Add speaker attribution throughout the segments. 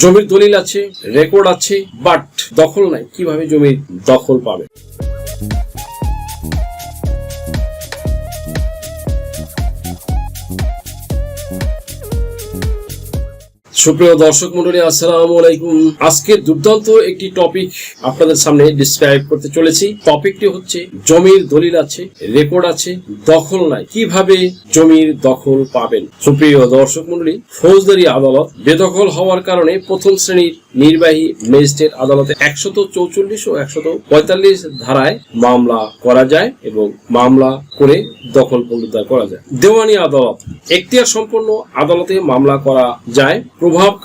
Speaker 1: জমির দলিল আছে রেকর্ড আছে বাট দখল নাই। কীভাবে জমির দখল পাবে? সুপ্রিয় দর্শক মন্ডলী, আসসালাম আলাইকুম। আজকে দুর্দান্ত একটি টপিক আপনাদের সামনে ডিসক্রাইব করতে চলেছি। টপিকটি হচ্ছে, জমির দলিল আছে রেকর্ড আছে, দখল নাই। কীভাবে জমির দখল পাবেন? সুপ্রিয় দর্শক মন্ডলী, ফৌজদারি আদালত বেদখল হওয়ার কারণে প্রথম শ্রেণির নির্বাহী ম্যাজিস্ট্রেট আদালতে একশত চৌচল্লিশ ও একশত পঁয়তাল্লিশ ধারায় মামলা করা যায় এবং মামলা করে দখল পুনরুদ্ধার করা যায়। দেওয়ানি আদালত, এখতিয়ার সম্পন্ন আদালতে মামলা করা যায়।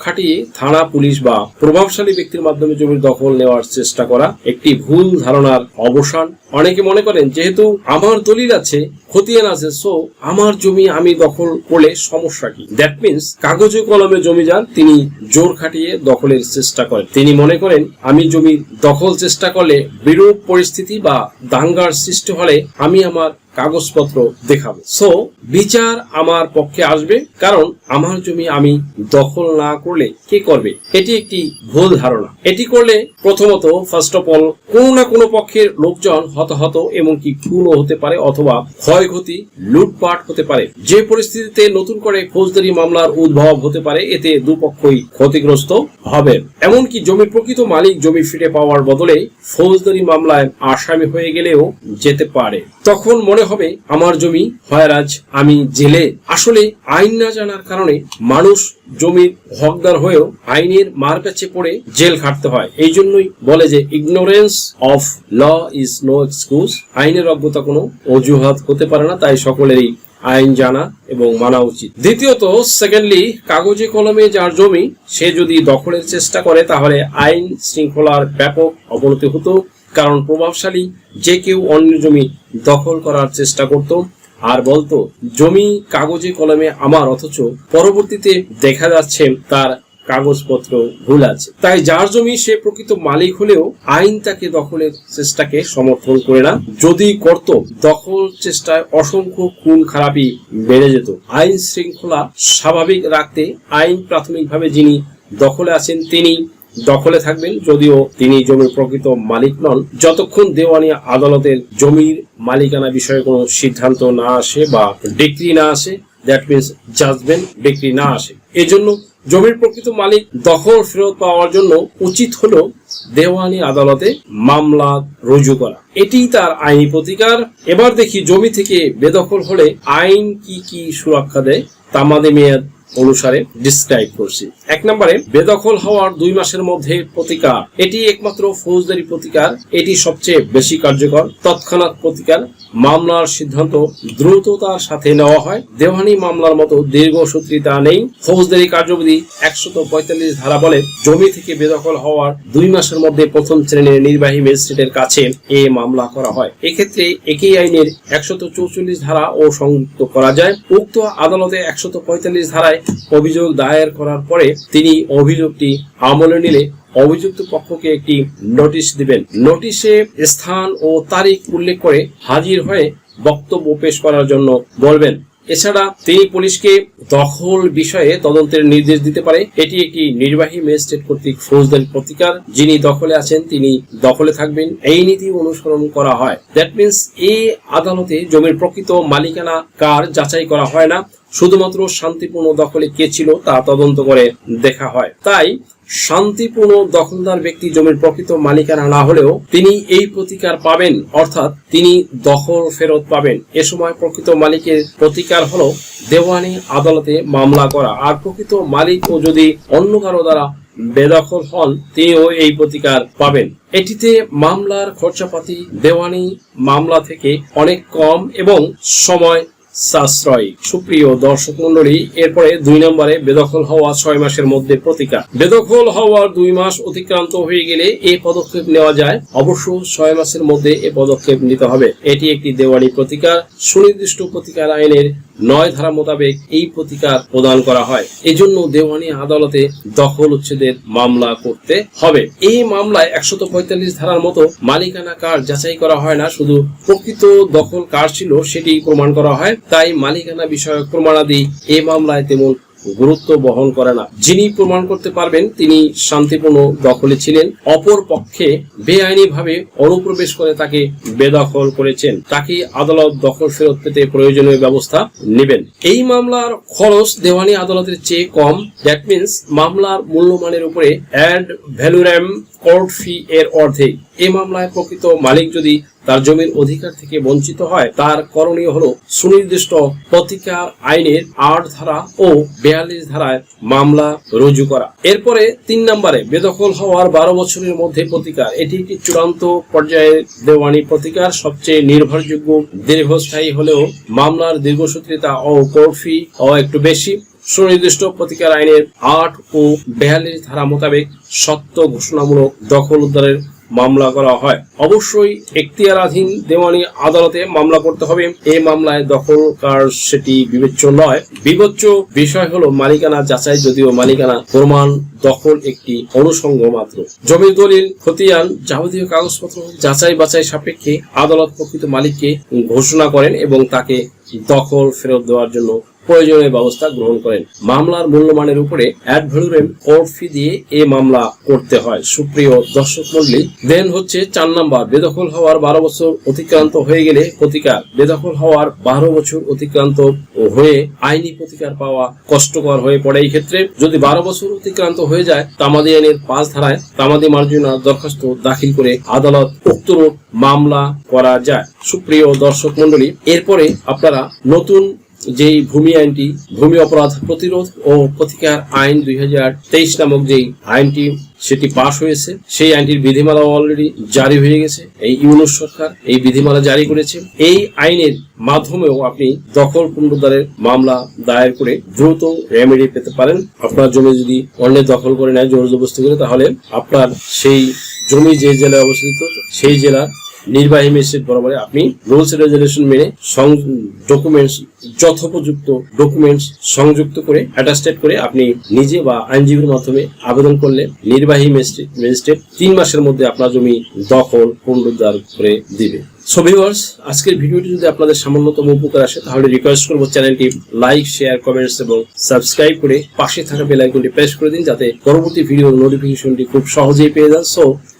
Speaker 1: খাটিয়ে থানা, পুলিশ বা প্রভাবশালী ব্যক্তির মাধ্যমে জমির দখল নেওয়ার চেষ্টা করা একটি ভুল ধারণার অবসান। অনেকে মনে করেন, যেহেতু আমার দলিল আছে, খতিয়ান আছে সো আমার জমি আমি দখল করলে সমস্যা কি? দ্যাট মিন্স কাগজে কলমে জমি যান, তিনি জোর খাটিয়ে দখলের চেষ্টা করেন। তিনি মনে করেন, আমি জমির দখল চেষ্টা করলে বিরূপ পরিস্থিতি বা দাঙ্গার সৃষ্টি হলে আমি আমার কাগজপত্র দেখাবো। সো বিচার আমার পক্ষে আসবে, কারণ আমার জমি আমি দখল না করলে কে করবে? এটি একটি ভুল ধারণা। এটি করলে প্রথমত ফার্স্ট অফ অল কোনো না কোনো পক্ষের লোকজন হতাহত এবং কি খুনও হতে পারে অথবা ক্ষয়ক্ষতি, লুটপাট হতে পারে। যে পরিস্থিতিতে নতুন করে ফৌজদারি মামলার উদ্ভব হতে পারে, এতে দুপক্ষই ক্ষতিগ্রস্ত হবে এমনকি জমির প্রকৃত মালিক জমি ফিরে পাওয়ার বদলে ফৌজদারি মামলায় আসামি হয়ে গেলেও যেতে পারে। তখন মনে হবে, আমার জমি হয়রাজ আমি জেলে। আসলে আইন না জানার কারণে মানুষ জমির হকদার হয়েও আইনের মার কাছে পড়ে জেল খাটতে হয়। এই জন্যই বলে যে ignorance of law is no excuse আইনের অজ্ঞতা কোনো অজুহাত হতে পারে না, তাই সকলেরই আইন জানা এবং মানা উচিত। দ্বিতীয়ত সেকেন্ডলি কাগজে কলমে যার জমি সে যদি দখলের চেষ্টা করে, তাহলে আইন শৃঙ্খলার ব্যাপক অবনতি হতো, কারণ প্রভাবশালী যে কেউ অন্য জমি দখল করার চেষ্টা করত। আর বলতো, জমি কাগজে কলমে আমার, অথচ পরবর্তীতে দেখা যাচ্ছে তার কাগজপত্র ভুল আছে। তাই যার জমি সে প্রকৃত মালিক হলেও আইন তাকে দখলের চেষ্টাকে সমর্থন করে না। যদি করত, দখল চেষ্টায় অসংখ্য খুন খারাপই বেড়ে যেত। আইন শৃঙ্খলা স্বাভাবিক রাখতে আইন প্রাথমিকভাবে যিনি দখলে আছেন, তিনি দখলে থাকবেন। যদিও তিনি জমির প্রকৃত মালিক নন। যতক্ষণ দেওয়ানি আদালতের জমির মালিকানা বিষয়ে কোনো সিদ্ধান্ত না আসে বা ডিগ্রি না আসে দ্যাট মিনস জাজমেন্ট ডিগ্রি না আসে। এজন্য জমির প্রকৃত মালিক দখল ফেরত পাওয়ার জন্য উচিত হলো দেওয়ানি আদালতে মামলা রুজু করা। এটি তার আইনি প্রতিকার। এবার দেখি জমি থেকে বেদখল হলে আইন কি কি সুরক্ষা দেয়, তামাদে মেয়াদ অনুসারে ডিসক্রাইব করছি। এক নম্বরে, বেদখল হওয়ার দুই মাসের মধ্যে প্রতিকার। এটি একমাত্র ফৌজদারি প্রতিকার। এটি সবচেয়ে বেশি কার্যকর। তৎক্ষণাৎ প্রতিকার। মামলার সিদ্ধান্ত দ্রুততার সাথে নেওয়া হয়। দেওয়ানি মামলার মতো দীর্ঘ দীর্ঘসূত্রিতা নেই। ফৌজদারি কার্যবিধি একশত পঁয়তাল্লিশ ধারা বলে, জমি থেকে বেদখল হওয়ার দুই মাসের মধ্যে প্রথম শ্রেণির নির্বাহী ম্যাজিস্ট্রেটের কাছে এ মামলা করা হয়। এক্ষেত্রে একই আইনের একশত চৌচল্লিশ ধারা ও সংযুক্ত করা যায়। উক্ত আদালতে একশত পঁয়তাল্লিশ ধারায় অভিযোগ দায়ের করার পরে তিনি অভিযোগটি আমলে নিলে অভিযুক্ত পক্ষকে একটি নোটিশ দিবেন। নোটিশে স্থান ও তারিখ উল্লেখ করে হাজির হয়ে বক্তব্য পেশ করার জন্য বলবেন। এছাড়া তিনি পুলিশকে দখল বিষয়ে তদন্তের নির্দেশ দিতে পারে। এটি একটি নির্বাহী ম্যাজিস্ট্রেট কর্তৃক ফৌজদারি প্রতিকার। যিনি দখলে আছেন, তিনি দখলে থাকবেন। এই নীতি অনুসরণ করা হয়। দ্যাট মিন্স এই আদালতে জমির প্রকৃত মালিকানা কার যাচাই করা হয় না। শুধুমাত্র শান্তিপূর্ণ দখলে কে ছিল তা তদন্ত করে দেখা হয়। তাই শান্তিপূর্ণ দখলদার ব্যক্তি জমির প্রকৃত মালিকানা না হলেও তিনি এই প্রতিকার পাবেন, অর্থাৎ তিনি দখল ফেরত পাবেন। এ সময় প্রকৃত মালিকের প্রতিকার হলো দেওয়ানি আদালতে মামলা করা। আর প্রকৃত মালিক ও যদি অন্য কারও দ্বারা বেদখল হন, তিনিও এই প্রতিকার পাবেন। এটিতে মামলার খরচাপাতি দেওয়ানি মামলা থেকে অনেক কম এবং সময় সাশ্রয়। সুপ্রিয় দর্শক মন্ডলী এরপরে দুই নম্বরে বেদখল হওয়া ছয় মাসের মধ্যে প্রতিকার। বেদখল হওয়ার দুই মাস অতিক্রান্ত হয়ে গেলে এই পদক্ষেপ নেওয়া যায়। অবশ্য ছয় মাসের মধ্যে এ পদক্ষেপ নিতে হবে। এটি একটি দেওয়ানি প্রতিকার। সুনির্দিষ্ট প্রতিকার আইনের নয় ধারা মোতাবেক এই প্রতিকার প্রদান করা হয়। এজন্য দেওয়ানি আদালতে দখল উচ্ছেদের মামলা করতে হবে। এই মামলায় একশত পঁয়তাল্লিশ ধারার মতো মালিকানা কার যাচাই করা হয় না। শুধু প্রকৃত দখল কার ছিল সেটি প্রমাণ করা হয়। তাই মালিকানা বিষয়ক প্রমাণাদি এই মামলায় তেমন গুরুত্ব বহন করে না। যিনি প্রমাণ করতে পারবেন, তিনি শান্তিপূর্ণ দখলে ছিলেন। অপর পক্ষে বেআইনিভাবে অনুপ্রবেশ করে তাকে বেদখল করেছেন। তাকে আদালত দখল ফেরত পেতে প্রয়োজনীয় ব্যবস্থা নেবেন। এই মামলার খরচ দেওয়ানি আদালতের চেয়ে কম। দ্যাট মিন্স মামলার মূল্যমানের উপরে অ্যাড ভ্যালুরাম কোর্ট ফি এর অর্ধেক এ মামলায় প্রকৃত মালিক যদি তার জমির অধিকার থেকে বঞ্চিত হয়, তার করণীয় হলো সুনির্দিষ্ট প্রতিকার আইনের আট ধারা ও বেয়াল্লিশ ধারায় মামলা রুজু করা। এরপরে তিন নম্বরে বেদখল হওয়ার বারো বছরের মধ্যে প্রতিকার। এটি একটি চূড়ান্ত পর্যায়ের দেওয়ানি প্রতিকার। সবচেয়ে নির্ভরযোগ্য দীর্ঘস্থায়ী হলেও মামলার দীর্ঘসূত্রিতা ও কোর্ট ফি ও একটু বেশি। সুনির্দিষ্ট প্রতিকার আইনের আট ও বেয়াল্লিশ ধারা মোতাবেক সত্য ঘোষণামূলক দখল উদ্ধারের মামলা করা হয়। অবশ্যই এখতিয়ারাধীন দেওয়ানি আদালতে মামলা করতে হবে। এই মামলায় দখলকার সেটি বিবেচ্য নয়। বিবেচ্য বিষয় হলো মালিকানা যাচাই যদিও মালিকানা প্রমাণ দখল একটি অনুষঙ্গ মাত্র। জমির দলিল, খতিয়ান যাবতীয় কাগজপত্র যাচাই বাছাই সাপেক্ষে আদালত প্রকৃত মালিককে ঘোষণা করেন এবং তাকে দখল ফেরত দেওয়ার জন্য প্রয়োজনীয় ব্যবস্থা গ্রহণ করেন। মামলার মূল্যমানের উপরে অ্যাড কোর্ট ফি দিয়ে এ মামলা করতে হয়। সুপ্রিয় দর্শক মন্ডলী দেন হচ্ছে চার নাম্বার, বেদখল হওয়ার বারো বছর অতিক্রান্ত হয়ে গেলে প্রতিকার। বেদখল হওয়ার বারো বছর অতিক্রান্ত হয়ে আইনি প্রতিকার পাওয়া কষ্টকর হয়ে পড়ে এই ক্ষেত্রে। যদি বারো বছর অতিক্রান্ত হয়ে যায়, তামাদি আইনের পাঁচ ধারায় তামাদি মার্জনা দরখাস্ত দাখিল করে আদালত উক্তরূপ মামলা করা যায়। সুপ্রিয় দর্শক মন্ডলী এরপরে আপনারা নতুন যেই ভূমি আইনটি, ভূমি অপরাধ প্রতিরোধ ও প্রতিকার আইন দুই নামক যেই আইনটি সেটি পাশ হয়েছে, সেই আইনটির বিধিমালা অলরেডি জারি হয়ে গেছে। এই ইউনুস সরকার এই বিধিমালা জারি করেছে। এই আইনের মাধ্যমেও আপনি দখল পুনরুদ্ধারের মামলা দায়ের করে দ্রুত রেমেডি পেতে পারেন। আপনার জমি যদি অন্যের দখল করে নেয়, জোর জবরদস্তি করে, তাহলে আপনার সেই জমি যে জেলায় অবস্থিত, সেই জেলার নির্বাহী ম্যাজিস্ট্রেট বরাবরে আপনি রুলস রেজুলেশন মেনে ডকুমেন্টস যথোপযুক্ত ডকুমেন্টস সংযুক্ত করে অ্যাটাস্টেড করে আপনি নিজে বা আইনজীবীর মাধ্যমে আবেদন করলে নির্বাহী ম্যাজিস্ট্রেট তিন মাসের মধ্যে আপনার জমি দখল, পুনরুদ্ধার করে দিবে। সো ভিউয়ার্স আজকের ভিডিওটি যদি আপনাদের সামান্যতম উপকার আসে, তাহলে রিকোয়েস্ট করব চ্যানেলটি লাইক শেয়ার কমেন্টস এবং সাবস্ক্রাইব করে পাশে থাকা বেল আইকনটি প্রেস করে দিন, যাতে পরবর্তী ভিডিওর নোটিফিকেশনটি খুব সহজেই পেয়ে যান। সো